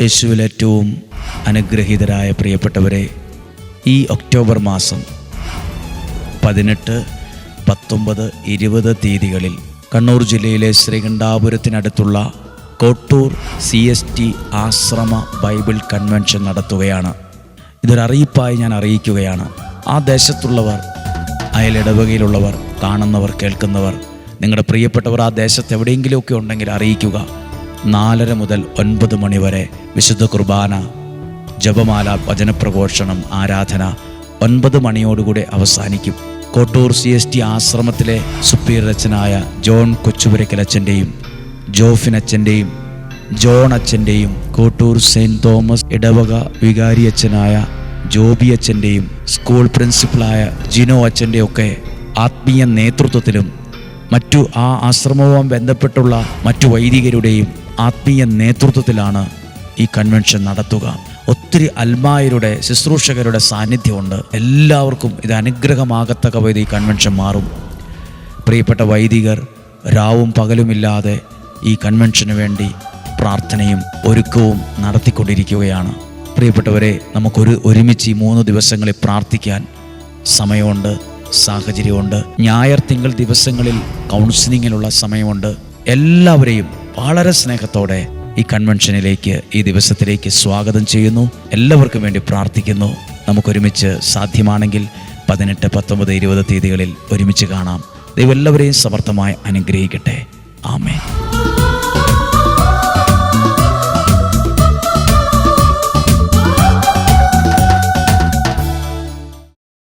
യേശുവിൽ ഏറ്റവും അനുഗ്രഹീതരായ പ്രിയപ്പെട്ടവരെ ഈ ഒക്ടോബർ മാസം പതിനെട്ട് പത്തൊമ്പത് ഇരുപത് തീയതികളിൽ കണ്ണൂർ ജില്ലയിലെ ശ്രീകണ്ഠാപുരത്തിനടുത്തുള്ള കോട്ടൂർ സി എസ് ടി ആശ്രമ ബൈബിൾ കൺവെൻഷൻ നടത്തുകയാണ്. ഇതൊരറിയിപ്പായി ഞാൻ അറിയിക്കുകയാണ്. ആ ദേശത്തുള്ളവർ അയലിടവകയിലുള്ളവർ കാണുന്നവർ കേൾക്കുന്നവർ നിങ്ങളുടെ പ്രിയപ്പെട്ടവർ ആ ദേശത്ത് എവിടെയെങ്കിലുമൊക്കെ ഉണ്ടെങ്കിൽ അറിയിക്കുക. നാലര മുതൽ ഒൻപത് മണിവരെ വിശുദ്ധ കുർബാന ജപമാല വചനപ്രഘോഷണം ആരാധന ഒൻപത് മണിയോടുകൂടി അവസാനിക്കും. കോട്ടൂർ സി എസ് ടി ആശ്രമത്തിലെ സുപ്പീർ അച്ഛനായ ജോൺ കൊച്ചുപുരക്കലച്ഛന്റെയും ജോഫിൻ അച്ഛന്റെയും ജോൺ അച്ഛന്റെയും കോട്ടൂർ സെയിന്റ് തോമസ് ഇടവക വികാരി അച്ഛനായ ജോബി അച്ഛന്റെയും സ്കൂൾ പ്രിൻസിപ്പളായ ജിനോ അച്ഛന്റെയൊക്കെ ആത്മീയ നേതൃത്വത്തിലും മറ്റു ആ ആശ്രമവുമായി ബന്ധപ്പെട്ടുള്ള മറ്റു വൈദികരുടെയും ആത്മീയ നേതൃത്വത്തിലാണ് ഈ കൺവെൻഷൻ നടത്തുക. ഒത്തിരി അൽമായരുടെ ശുശ്രൂഷകരുടെ സാന്നിധ്യമുണ്ട്. എല്ലാവർക്കും ഇത് അനുഗ്രഹമാകത്തക്ക വിധം ഈ കൺവെൻഷൻ മാറും. പ്രിയപ്പെട്ട വൈദികർ രാവും പകലുമില്ലാതെ ഈ കൺവെൻഷന് വേണ്ടി പ്രാർത്ഥനയും ഒരുക്കവും നടത്തിക്കൊണ്ടിരിക്കുകയാണ്. പ്രിയപ്പെട്ടവരെ നമുക്കൊരു ഒരുമിച്ച് ഈ മൂന്ന് ദിവസങ്ങളിൽ പ്രാർത്ഥിക്കാൻ സമയമുണ്ട് സാഹചര്യമുണ്ട്. ഞായർ തിങ്കൾ ദിവസങ്ങളിൽ കൗൺസിലിങ്ങിനുള്ള സമയമുണ്ട്. എല്ലാവരെയും വളരെ സ്നേഹത്തോടെ ഈ കൺവെൻഷനിലേക്ക് ഈ ദിവസത്തിലേക്ക് സ്വാഗതം ചെയ്യുന്നു. എല്ലാവർക്കും വേണ്ടി പ്രാർത്ഥിക്കുന്നു. നമുക്കൊരുമിച്ച് സാധ്യമാണെങ്കിൽ പതിനെട്ട് പത്തൊമ്പത് ഇരുപത് തീയതികളിൽ ഒരുമിച്ച് കാണാം. ദൈവം എല്ലാവരെയും സമർത്ഥമായി അനുഗ്രഹിക്കട്ടെ. ആമേൻ.